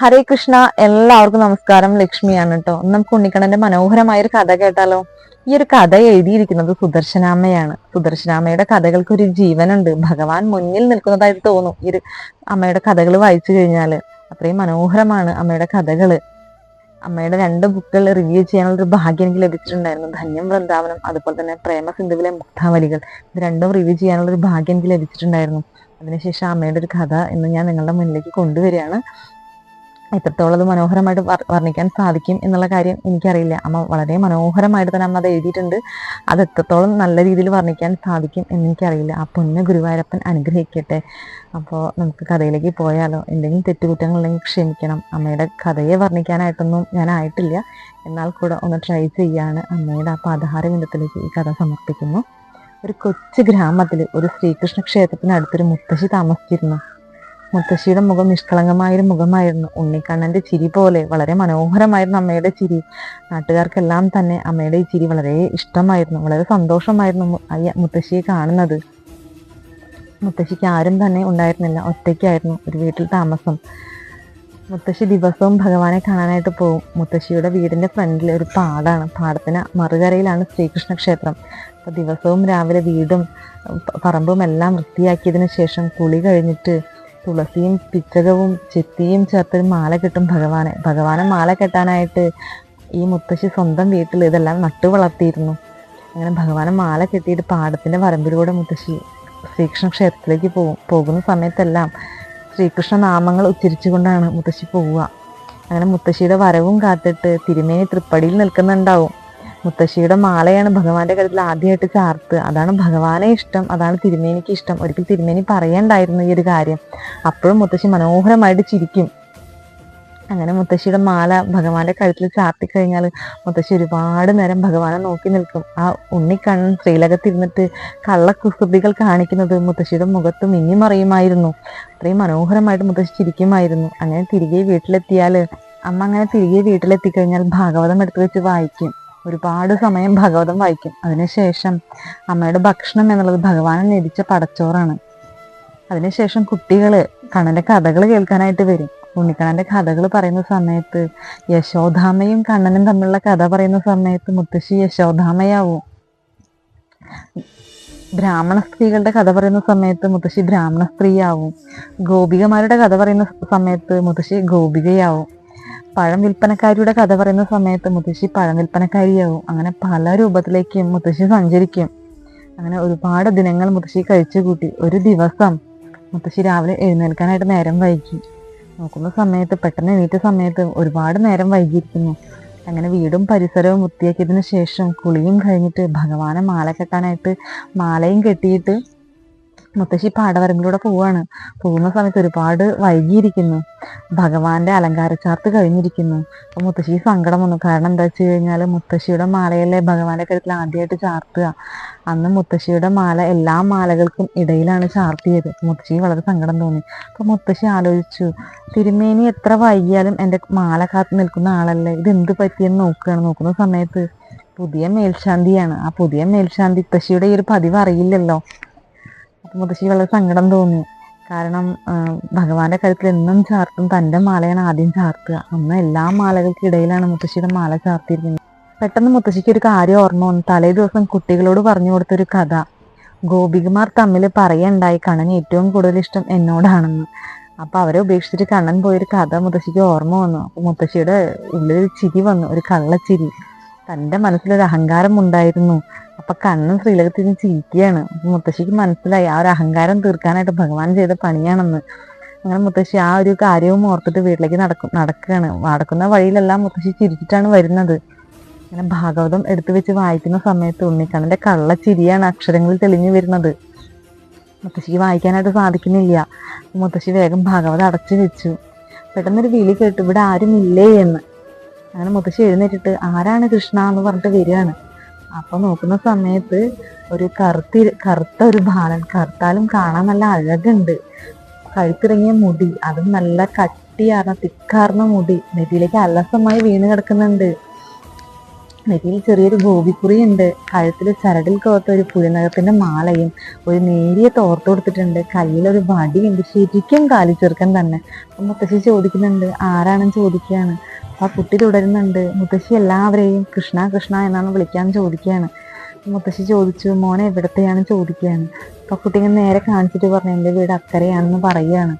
ഹരേ കൃഷ്ണ എല്ലാവർക്കും നമസ്കാരം. ലക്ഷ്മിയാണ് കേട്ടോ നമുക്ക് ഉണ്ണിക്കണ്ണന്റെ മനോഹരമായ ഒരു കഥ കേട്ടാലോ? ഈ ഒരു കഥ എഴുതിയിരിക്കുന്നത് സുദർശനാമ്മയാണ്. സുദർശനാമ്മയുടെ കഥകൾക്ക് ഒരു ജീവനുണ്ട്. ഭഗവാൻ മുന്നിൽ നിൽക്കുന്നതായിട്ട് തോന്നും. ഈ ഒരു അമ്മയുടെ കഥകൾ വായിച്ചു കഴിഞ്ഞാൽ അത്രയും മനോഹരമാണ് അമ്മയുടെ കഥകൾ അമ്മയുടെ രണ്ട് ബുക്കുകൾ റിവ്യൂ ചെയ്യാനുള്ള ഒരു ഭാഗ്യം എനിക്ക് ലഭിച്ചിട്ടുണ്ടായിരുന്നു. ധന്യം വൃന്ദാവനം അതുപോലെ തന്നെ പ്രേമ സിന്ധുവിലെ മുക്താവലികൾ. ഇത് രണ്ടും റിവ്യൂ ചെയ്യാനുള്ള ഒരു ഭാഗ്യം എനിക്ക് ലഭിച്ചിട്ടുണ്ടായിരുന്നു. അതിനുശേഷം അമ്മയുടെ ഒരു കഥ ഇന്ന് ഞാൻ നിങ്ങളുടെ മുന്നിലേക്ക് കൊണ്ടുവരികയാണ്. എത്രത്തോളം അത് മനോഹരമായിട്ട് വർണിക്കാൻ സാധിക്കും എന്നുള്ള കാര്യം എനിക്കറിയില്ല. അമ്മ വളരെ മനോഹരമായിട്ട് തന്നെ അമ്മ അത് എഴുതിയിട്ടുണ്ട്. അത് എത്രത്തോളം നല്ല രീതിയിൽ വർണിക്കാൻ സാധിക്കും എന്നെനിക്കറിയില്ല ആ പൊന്ന ഗുരുവായൂരപ്പൻ അനുഗ്രഹിക്കട്ടെ. അപ്പോൾ നമുക്ക് കഥയിലേക്ക് പോയാലോ? എന്തെങ്കിലും തെറ്റുകുറ്റങ്ങളുണ്ടെങ്കിൽ ക്ഷമിക്കണം. അമ്മയുടെ കഥയെ വർണിക്കാനായിട്ടൊന്നും ഞാൻ ആയിട്ടില്ല. എന്നാൽ കൂടെ ഒന്ന് ട്രൈ ചെയ്യാണ് അമ്മയുടെ ആ പതഹാര ബിന്ദത്തിലേക്ക് ഈ കഥ സമർപ്പിക്കുന്നു. ഒരു കൊച്ചു ഗ്രാമത്തിൽ ഒരു ശ്രീകൃഷ്ണ ക്ഷേത്രത്തിനടുത്തൊരു മുത്തശ്ശി താമസിച്ചിരുന്നു. മുത്തശ്ശിയുടെ മുഖം നിഷ്കളങ്കമായൊരു മുഖമായിരുന്നു. ഉണ്ണിക്കണ്ണന്റെ ചിരി പോലെ വളരെ മനോഹരമായിരുന്നു അമ്മയുടെ ചിരി. നാട്ടുകാർക്കെല്ലാം തന്നെ അമ്മയുടെ ഈ ചിരി വളരെ ഇഷ്ടമായിരുന്നു വളരെ സന്തോഷമായിരുന്നു അയ്യ മുത്തശ്ശിയെ കാണുന്നത്. മുത്തശ്ശിക്ക് ആരും തന്നെ ഉണ്ടായിരുന്നില്ല ഒറ്റയ്ക്കായിരുന്നു ഒരു വീട്ടിൽ താമസം. മുത്തശ്ശി ദിവസവും ഭഗവാനെ കാണാനായിട്ട് പോകും. മുത്തശ്ശിയുടെ വീടിന്റെ ഫ്രണ്ടിൽ ഒരു പാടാണ്. പാടത്തിന് മറുകരയിലാണ് ശ്രീകൃഷ്ണ ക്ഷേത്രം. അപ്പോൾ ദിവസവും രാവിലെ വീടും പറമ്പും എല്ലാം വൃത്തിയാക്കിയതിനു ശേഷം കുളി കഴിഞ്ഞിട്ട് തുളസിയും പിച്ചകവും ചെത്തിയും ചേർത്തൊരു മാല കെട്ടും ഭഗവാനെ. ഭഗവാനെ മാല കെട്ടാനായിട്ട് ഈ മുത്തശ്ശി സ്വന്തം വീട്ടിൽ ഇതെല്ലാം നട്ടു വളർത്തിയിരുന്നു. അങ്ങനെ ഭഗവാനെ മാല കെട്ടിയിട്ട് പാടത്തിന്റെ വരമ്പിലൂടെ മുത്തശ്ശി ശ്രീകൃഷ്ണ ക്ഷേത്രത്തിലേക്ക് പോകും. പോകുന്ന സമയത്തെല്ലാം ശ്രീകൃഷ്ണ നാമങ്ങൾ ഉച്ചരിച്ചുകൊണ്ടാണ് മുത്തശ്ശി പോവുക. അങ്ങനെ മുത്തശ്ശിയുടെ വരവും കാത്തിട്ട് തിരുമേനി തൃപ്പടിയിൽ നിൽക്കുന്നുണ്ടാവും. മുത്തശ്ശിയുടെ മാലയാണ് ഭഗവാന്റെ കഴുത്തിൽ ആദ്യമായിട്ട് ചാർത്ത്. അതാണ് ഭഗവാനെ ഇഷ്ടം അതാണ് തിരുമേനിക്ക് ഇഷ്ടം. ഒരിക്കൽ തിരുമേനി പറയണ്ടായിരുന്നു ഈ ഒരു കാര്യം. അപ്പോഴും മുത്തശ്ശി മനോഹരമായിട്ട് ചിരിക്കും. അങ്ങനെ മുത്തശ്ശിയുടെ മാല ഭഗവാന്റെ കഴുത്തിൽ ചാർത്തി കഴിഞ്ഞാൽ മുത്തശ്ശി ഒരുപാട് നേരം ഭഗവാനെ നോക്കി നിൽക്കും. ആ ഉണ്ണിക്കണ്ണൻ ശ്രീലകത്തിരുന്നിട്ട് കള്ളക്കുസൃതികൾ കാണിക്കുന്നത് മുത്തശ്ശിയുടെ മുഖത്ത് മിന്നിമറിയുമായിരുന്നു അത്രയും മനോഹരമായിട്ട് മുത്തശ്ശി ചിരിക്കുമായിരുന്നു. അങ്ങനെ തിരികെ വീട്ടിലെത്തിയാൽ അമ്മ അങ്ങനെ തിരികെ വീട്ടിലെത്തിക്കഴിഞ്ഞാൽ ഭാഗവതം എടുത്തു വെച്ച് വായിക്കും. ഒരുപാട് സമയം ഭഗവതം വായിക്കും. അതിനുശേഷം അമ്മയുടെ ഭക്ഷണം എന്നുള്ളത് ഭഗവാനെ നേടിച്ച പടച്ചോറാണ്. അതിനുശേഷം കുട്ടികൾ കണ്ണന്റെ കഥകൾ കേൾക്കാനായിട്ട് വരും. ഉണ്ണിക്കണ്ണന്റെ കഥകൾ പറയുന്ന സമയത്ത് യശോധാമയും കണ്ണനും തമ്മിലുള്ള കഥ പറയുന്ന സമയത്ത് മുത്തശ്ശി യശോധാമയാവും ബ്രാഹ്മണ സ്ത്രീകളുടെ കഥ പറയുന്ന സമയത്ത് മുത്തശ്ശി ബ്രാഹ്മണ സ്ത്രീയാവും. ഗോപികമാരുടെ കഥ പറയുന്ന സമയത്ത് മുത്തശ്ശി ഗോപികയാവും. പഴം വിൽപ്പനക്കാരിയുടെ കഥ പറയുന്ന സമയത്ത് മുത്തശ്ശി പഴം വിൽപ്പനക്കാരിയാവും. അങ്ങനെ പല രൂപത്തിലേക്കും മുത്തശ്ശി സഞ്ചരിക്കും. അങ്ങനെ ഒരുപാട് ദിനങ്ങൾ മുത്തശ്ശി കഴിച്ചു കൂട്ടി. ഒരു ദിവസം മുത്തശ്ശി രാവിലെ എഴുന്നേൽക്കാനായിട്ട് നേരം വൈകി. നോക്കുന്ന സമയത്ത് പെട്ടെന്ന് എണീറ്റ സമയത്ത് ഒരുപാട് നേരം വൈകിയിരിക്കുന്നു. അങ്ങനെ വീടും പരിസരവും വൃത്തിയാക്കിയതിനു ശേഷം കുളിയും കഴിഞ്ഞിട്ട് ഭഗവാനെ മാല കെട്ടാനായിട്ട് മാലയും കെട്ടിയിട്ട് മുത്തശ്ശി പാടവരങ്ങളിലൂടെ പോവാണ്. പോകുന്ന സമയത്ത് ഒരുപാട് വൈകിയിരിക്കുന്നു. ഭഗവാന്റെ അലങ്കാരച്ചാർത്ത് കഴിഞ്ഞിരിക്കുന്നു. അപ്പൊ മുത്തശ്ശി സങ്കടം വന്നു. കാരണം എന്താ വെച്ച് കഴിഞ്ഞാൽ മുത്തശ്ശിയുടെ മാലയല്ലേ ഭഗവാന്റെ കരുത്തിൽ ആദ്യമായിട്ട് ചാർത്തുക. അന്ന് മുത്തശ്ശിയുടെ മാല എല്ലാ മാലകൾക്കും ഇടയിലാണ് ചാർത്തിയത്. മുത്തശ്ശി വളരെ സങ്കടം തോന്നി. അപ്പൊ മുത്തശ്ശി ആലോചിച്ചു തിരുമേനി എത്ര വൈകിയാലും എന്റെ മാല കാത്തു നിൽക്കുന്ന ആളല്ലേ? ഇത് എന്ത് പറ്റിയെന്ന് നോക്കുകയാണ് നോക്കുന്ന സമയത്ത് പുതിയ മേൽശാന്തിയാണ്. ആ പുതിയ മേൽശാന്തി മുത്തശ്ശിയുടെ ഈ ഒരു പതിവ് അറിയില്ലല്ലോ. അപ്പൊ മുത്തശ്ശി വളരെ സങ്കടം തോന്നി കാരണം ഭഗവാന്റെ കഴുത്തിൽ എന്നും ചാർത്തും തന്റെ മാലയാണ് ആദ്യം ചാർത്തുക. അന്ന് എല്ലാ മാലകൾക്കിടയിലാണ് മുത്തശ്ശിയുടെ മാല ചാർത്തിയിരിക്കുന്നത്. പെട്ടെന്ന് മുത്തശ്ശിക്ക് ഒരു കാര്യം ഓർമ്മ വന്നു. തലേ ദിവസം കുട്ടികളോട് പറഞ്ഞു കൊടുത്തൊരു കഥ. ഗോപികമാർ തമ്മിൽ പറയണ്ടായി കണ്ണൻ ഏറ്റവും കൂടുതൽ ഇഷ്ടം എന്നോടാണെന്ന്. അപ്പൊ അവരെ ഉപേക്ഷിച്ചിട്ട് കണ്ണൻ പോയൊരു കഥ മുത്തശ്ശിക്ക് ഓർമ്മ വന്നു. മുത്തശ്ശിയുടെ ഉള്ളിൽ ചിരി വന്നു ഒരു കള്ളച്ചിരി. തന്റെ മനസ്സിലൊരു അഹങ്കാരം ഉണ്ടായിരുന്നു. അപ്പൊ കണ്ണൻ ശ്രീലകത്തിൽ നിന്ന് ചിരിക്കുകയാണ് മുത്തശ്ശിക്ക് മനസ്സിലായി ആ ഒരു അഹങ്കാരം തീർക്കാനായിട്ട് ഭഗവാൻ ചെയ്ത പണിയാണെന്ന്. അങ്ങനെ മുത്തശ്ശി ആ ഒരു കാര്യവും ഓർത്തിട്ട് വീട്ടിലേക്ക് നടക്കും നടക്കുകയാണ്. നടക്കുന്ന വഴിയിലെല്ലാം മുത്തശ്ശി ചിരിച്ചിട്ടാണ് വരുന്നത്. അങ്ങനെ ഭാഗവതം എടുത്തു വെച്ച് വായിക്കുന്ന സമയത്ത് ഉണ്ണിക്കണ്ണന്റെ കള്ളച്ചിരിയാണ് അക്ഷരങ്ങളിൽ തെളിഞ്ഞു വരുന്നത്. മുത്തശ്ശിക്ക് വായിക്കാനായിട്ട് സാധിക്കുന്നില്ല. മുത്തശ്ശി വേഗം ഭാഗവതം അടച്ചു വെച്ചു. പെട്ടെന്നൊരു വിളി കേട്ടു ഇവിടെ ആരും ഇല്ലേ എന്ന്. അങ്ങനെ മുത്തശ്ശി എഴുന്നേറ്റിട്ട് ആരാണ് കൃഷ്ണ എന്ന് പറഞ്ഞിട്ട് വരികയാണ്. അപ്പൊ നോക്കുന്ന സമയത്ത് ഒരു കറുത്തി കറുത്ത ഒരു ബാലൻ കറുത്താലും കാണാൻ നല്ല അഴകുണ്ട്. കഴുത്തിറങ്ങിയ മുടി അതും നല്ല കട്ടിയാർന്ന തിക്കാർന്ന മുടി നെറ്റിയിലേക്ക് അലസമായി വീണ് കിടക്കുന്നുണ്ട്. നെറ്റിയിൽ ചെറിയൊരു ഗോപിക്കുറിയുണ്ട് കഴുത്തിൽ ചരടിൽ കോർത്ത ഒരു പുലിനകത്തിന്റെ മാലയും ഒരു നേരിയ തോർത്ത് കൊടുത്തിട്ടുണ്ട് കയ്യിലൊരു വടിയുണ്ട് ശരിക്കും കാലി ചെറുക്കൻ തന്നെ. അപ്പൊ മുത്തശ്ശി ചോദിക്കുന്നുണ്ട് ആരാണെന്ന് ചോദിക്കുകയാണ്? ആ കുട്ടി തുടരുന്നുണ്ട്. മുത്തശ്ശി എല്ലാവരെയും കൃഷ്ണ കൃഷ്ണ എന്നാണ് വിളിക്കാൻ ചോദിക്കുകയാണ്. മുത്തശ്ശി ചോദിച്ചു മോനെ എവിടത്തെയാണ്? ചോദിക്കുകയാണ്. അപ്പൊ ആ കുട്ടി നേരെ കാണിച്ചിട്ട് പറഞ്ഞു എന്റെ വീട് അക്കരയാണെന്ന് പറയുകയാണ്.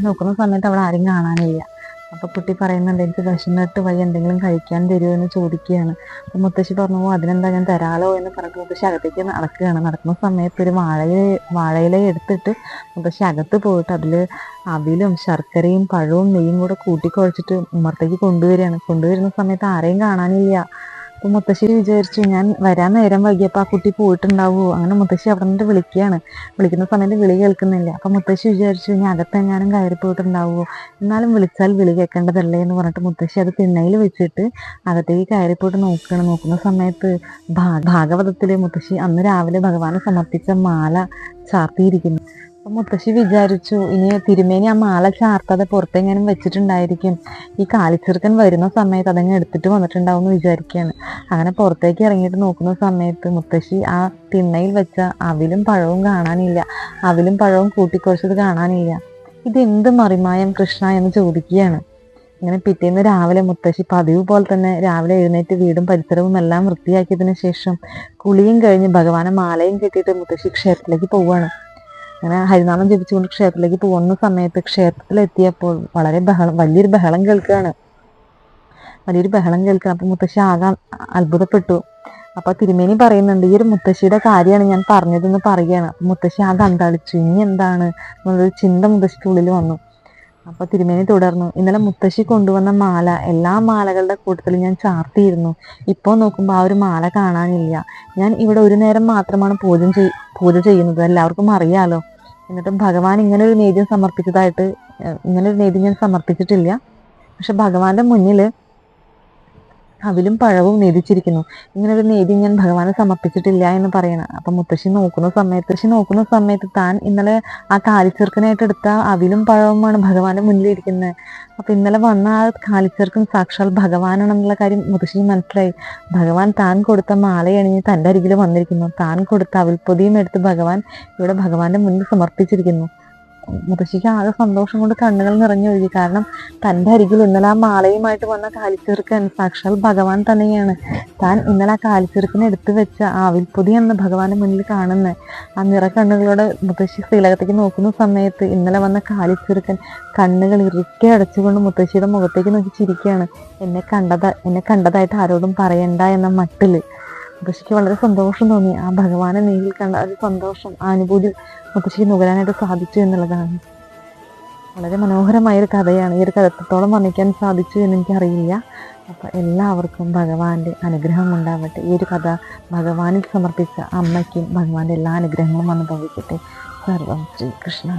നോക്കുന്ന സമയത്ത് അവിടെ ആരും കാണാനില്ല. അപ്പൊ കുട്ടി പറയുന്നുണ്ട് എനിക്ക് വിശന്നിട്ട് വഴി എന്തെങ്കിലും കഴിക്കാൻ തരുമോ എന്ന് ചോദിക്കുകയാണ്. അപ്പൊ മുത്തശ്ശി പറഞ്ഞു "ഓ, അതിനെന്താ ഞാൻ തരാലോ? എന്ന് പറഞ്ഞു. മുത്തശ്ശി അകത്തേക്ക് നടക്കുകയാണ്. നടക്കുന്ന സമയത്ത് ഒരു വാഴയില വാഴയില എടുത്തിട്ട് മുത്തശ്ശി അകത്ത് പോയിട്ട് അതിൽ അവിലും ശർക്കരയും പഴവും നെയ്യും കൂടെ കൂട്ടിക്കുഴച്ചിട്ട് ഉമ്മർത്തേക്ക് കൊണ്ടുവരികയാണ്. കൊണ്ടുവരുന്ന സമയത്ത് ആരെയും കാണാനില്ല. അപ്പൊ മുത്തശ്ശി വിചാരിച്ചു ഞാൻ വരാൻ നേരം വൈകിയപ്പോ ആ കുട്ടി പോയിട്ടുണ്ടാവുമോ അങ്ങനെ മുത്തശ്ശി അവിടെ നിന്ന് വിളിക്കുകയാണ്. വിളിക്കുന്ന സമയത്ത് വിളി കേൾക്കുന്നില്ല. അപ്പൊ മുത്തശ്ശി വിചാരിച്ചു ഞാൻ അകത്തെങ്ങാനും കയറി പോയിട്ടുണ്ടാവുമോ എന്നാലും വിളിച്ചാൽ വിളി കേൾക്കേണ്ടതല്ലേ എന്ന് പറഞ്ഞിട്ട് മുത്തശ്ശി അത് തിണ്ണയിൽ വെച്ചിട്ട് അകത്തേക്ക് കയറി പോയിട്ട് നോക്കുകയാണ്. നോക്കുന്ന സമയത്ത് ഭാഗവതത്തിലെ മുത്തശ്ശി അന്ന് രാവിലെ ഭഗവാനെ സമർപ്പിച്ച മാല ചാർത്തിയിരിക്കുന്നു. അപ്പൊ മുത്തശ്ശി വിചാരിച്ചു ഇനി തിരുമേനി ആ മാല ചാർത്താതെ പുറത്തെങ്ങാനും വെച്ചിട്ടുണ്ടായിരിക്കും. ഈ കാലിച്ചെറുക്കൻ വരുന്ന സമയത്ത് അതങ്ങ് എടുത്തിട്ട് വന്നിട്ടുണ്ടാവും എന്ന് വിചാരിക്കുകയാണ് അങ്ങനെ പുറത്തേക്ക് ഇറങ്ങിയിട്ട് നോക്കുന്ന സമയത്ത് മുത്തശ്ശി ആ തിണ്ണയിൽ വെച്ച അവിലും പഴവും കാണാനില്ല. അവിലും പഴവും കൂട്ടിക്കുറച്ചത് കാണാനില്ല. ഇതെന്ത് മറിമായം കൃഷ്ണ എന്ന് ചോദിക്കുകയാണ്. അങ്ങനെ പിറ്റേന്ന് രാവിലെ മുത്തശ്ശി പതിവ് പോലെ തന്നെ രാവിലെ എഴുന്നേറ്റ് വീടും പരിസരവും എല്ലാം വൃത്തിയാക്കിയതിനു ശേഷം കുളിയും കഴിഞ്ഞ് ഭഗവാനെ മാലയും കെട്ടിയിട്ട് മുത്തശ്ശി ക്ഷേത്രത്തിലേക്ക് പോവുകയാണ്. അങ്ങനെ ഹരിനാമം ജപിച്ചുകൊണ്ട് ക്ഷേത്രത്തിലേക്ക് പോകുന്ന സമയത്ത് ക്ഷേത്രത്തിലെത്തിയപ്പോൾ വളരെ ബഹളം വലിയൊരു ബഹളം കേൾക്കുകയാണ്. വലിയൊരു ബഹളം കേൾക്കുകയാണ്. അപ്പൊ മുത്തശ്ശി ആകാൻ അത്ഭുതപ്പെട്ടു. അപ്പൊ തിരുമേനി പറയുന്നുണ്ട് ഈ ഒരു മുത്തശ്ശിയുടെ കാര്യമാണ് ഞാൻ പറഞ്ഞതെന്ന് പറയുകയാണ്. മുത്തശ്ശി ആകെ അന്താളിച്ചു. ഇനി എന്താണ്? എന്നുള്ളൊരു ചിന്ത മുത്തശ്ശിക്ക് ഉള്ളിൽ വന്നു. അപ്പൊ തിരുമേനി തുടർന്നു. ഇന്നലെ മുത്തശ്ശി കൊണ്ടുവന്ന മാല എല്ലാ മാലകളുടെ കൂട്ടത്തിൽ ഞാൻ ചാർത്തിയിരുന്നു. ഇപ്പോൾ നോക്കുമ്പോൾ ആ ഒരു മാല കാണാനില്ല. ഞാൻ ഇവിടെ ഒരു നേരം മാത്രമാണ് പൂജ ചെയ് പൂജ ചെയ്യുന്നത്. എല്ലാവർക്കും അറിയാലോ. എന്നിട്ടും ഭഗവാൻ ഇങ്ങനെ ഒരു നേദ്യം സമർപ്പിച്ചതായിട്ട് ഇങ്ങനെ ഒരു നേദ്യം ഞാൻ സമർപ്പിച്ചിട്ടില്ല. പക്ഷെ ഭഗവാന്റെ മുന്നിൽ അവിലും പഴവും നേദിച്ചിരിക്കുന്നു. ഇങ്ങനെ ഒരു നേതി ഞാൻ ഭഗവാനെ സമർപ്പിച്ചിട്ടില്ല എന്ന് പറയണം. അപ്പൊ മുത്തശ്ശി നോക്കുന്ന സമയത്ത് മുത്തശ്ശി നോക്കുന്ന സമയത്ത് താൻ ഇന്നലെ ആ കാലിച്ചെറുക്കനായിട്ട് എടുത്ത അവിലും പഴവുമാണ് ഭഗവാന്റെ മുന്നിലിരിക്കുന്നത് അപ്പൊ ഇന്നലെ വന്ന ആ കാലിച്ചെറുക്കൻ സാക്ഷാൽ ഭഗവാനാണെന്നുള്ള കാര്യം മുത്തശ്ശി മനസ്സിലായി. ഭഗവാൻ താൻ കൊടുത്ത മാലയണിഞ്ഞ് തന്റെ അരികിൽ വന്നിരിക്കുന്നു. താൻ കൊടുത്ത അവിൽപ്പൊതിയും എടുത്ത് ഭഗവാൻ ഇവിടെ ഭഗവാന്റെ മുന്നിൽ സമർപ്പിച്ചിരിക്കുന്നു. മുത്തശ്ശിക്ക് ആകെ സന്തോഷം കൊണ്ട് കണ്ണുകൾ നിറഞ്ഞൊഴുകി കാരണം തന്റെ അരികിൽ ഇന്നലെ ആ മാലയുമായിട്ട് വന്ന കാലിച്ചെറുക്കൻ സാക്ഷാൽ ഭഗവാൻ തന്നെയാണ്. താൻ ഇന്നലെ ആ കാലിച്ചെറുക്കിനെ എടുത്തു വെച്ച ആവിൽ അവിൽപ്പൊതി എന്ന ഭഗവാന്റെ മുന്നിൽ കാണുന്ന. ആ നിറ കണ്ണുകളോട് മുത്തശ്ശി ശ്രീലകത്തേക്ക് നോക്കുന്ന സമയത്ത് ഇന്നലെ വന്ന കാലിച്ചെറുക്കൻ കണ്ണുകൾ ഇറുക്കെ അടച്ചുകൊണ്ട് മുത്തശ്ശിയുടെ മുഖത്തേക്ക് നോക്കി ചിരിക്കുകയാണ്. എന്നെ കണ്ടതാ എന്നെ കണ്ടതായിട്ട് ആരോടും പറയണ്ട എന്ന മട്ടിൽ. മുത്തശ്ശിക്ക് വളരെ സന്തോഷം തോന്നി. ആ ഭഗവാനെ നേരിൽ കണ്ട ഒരു സന്തോഷം ആ അനുഭൂതി മുത്തശ്ശിക്ക് നുകരാനായിട്ട് സാധിച്ചു എന്നുള്ളതാണ്. വളരെ മനോഹരമായ ഒരു കഥയാണ്. ഈ ഒരു കഥ എത്രത്തോളം വർണിക്കാൻ സാധിച്ചു എന്ന് എനിക്കറിയില്ല. അപ്പോൾ എല്ലാവർക്കും ഭഗവാന്റെ അനുഗ്രഹം ഉണ്ടാവട്ടെ. ഈ ഒരു കഥ ഭഗവാനിൽ സമർപ്പിച്ച അമ്മയ്ക്കും ഭഗവാന്റെ എല്ലാ അനുഗ്രഹങ്ങളും അനുഭവിക്കട്ടെ സർവം ശ്രീകൃഷ്ണ